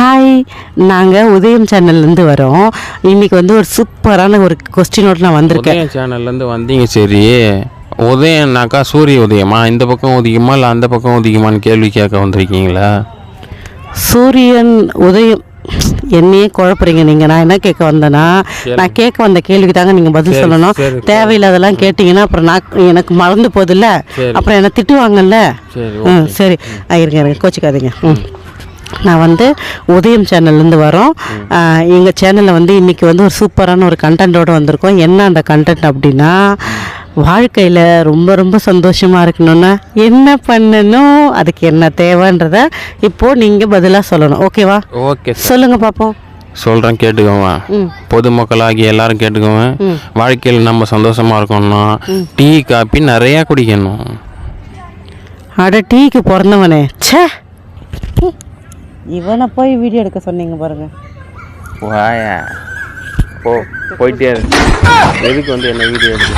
Hi நாங்கள் உதயம் சேனல்லேருந்து வரோம். இன்னைக்கு வந்து ஒரு சூப்பரான ஒரு கொஸ்டினோட நான் வந்திருக்கேன். சேனல்லேருந்து வந்தீங்க சரி. உதயம்னாக்கா சூரிய உதயமா? இந்த பக்கம் உதிக்குமா? இல்லை அந்த பக்கம் உதிக்குமான்னு கேள்வி கேட்க வந்திருக்கீங்களா? சூரியன் உதயம். என்னையே குழப்புறீங்க நீங்கள் நான் என்ன கேட்க வந்தேன்னா நான் கேட்க வந்த கேள்விக்கு தாங்க நீங்கள் பதில் சொல்லணும். தேவையில்லாதெல்லாம் கேட்டிங்கன்னா அப்புறம் நான் எனக்கு மறந்து போகுதுல்ல. சரி. அப்புறம் என்ன திட்டுவாங்கல்ல. ம் சரி. ஆ, இருங்க இருங்க. கோச்சிக்காதீங்க. ம். நான் வந்து உதயம் சேனல்லேருந்து வரோம். எங்கள் சேனலில் வந்து இன்றைக்கி வந்து ஒரு சூப்பரான ஒரு கண்டென்ட்டோடு வந்திருக்கோம். என்ன அந்த கண்டென்ட் அப்படின்னா வாழ்க்கையில் ரொம்ப ரொம்ப சந்தோஷமாக இருக்கணும்னா என்ன பண்ணணும்? அதுக்கு என்ன தேவைன்றத இப்போது நீங்கள் பதிலாக சொல்லணும். ஓகேவா ஓகே சொல்லுங்கள் பார்ப்போம் சொல்கிறேன் கேட்டுக்கோங்க. ம். பொதுமக்களாகி எல்லாரும் கேட்டுக்கோங்க. ம். வாழ்க்கையில் நம்ம சந்தோஷமா இருக்கணும்னா டீ காப்பி நிறையா குடிக்கணும். அட டீக்கு பிறந்தவனே. ச்சே. இவனை போய் வீடியோ எடுக்க சொன்னீங்க பாருங்க. வாயா. போ போயிட்டே இரு. எதுக்கு வந்து என்ன வீடியோ எடுக்கு?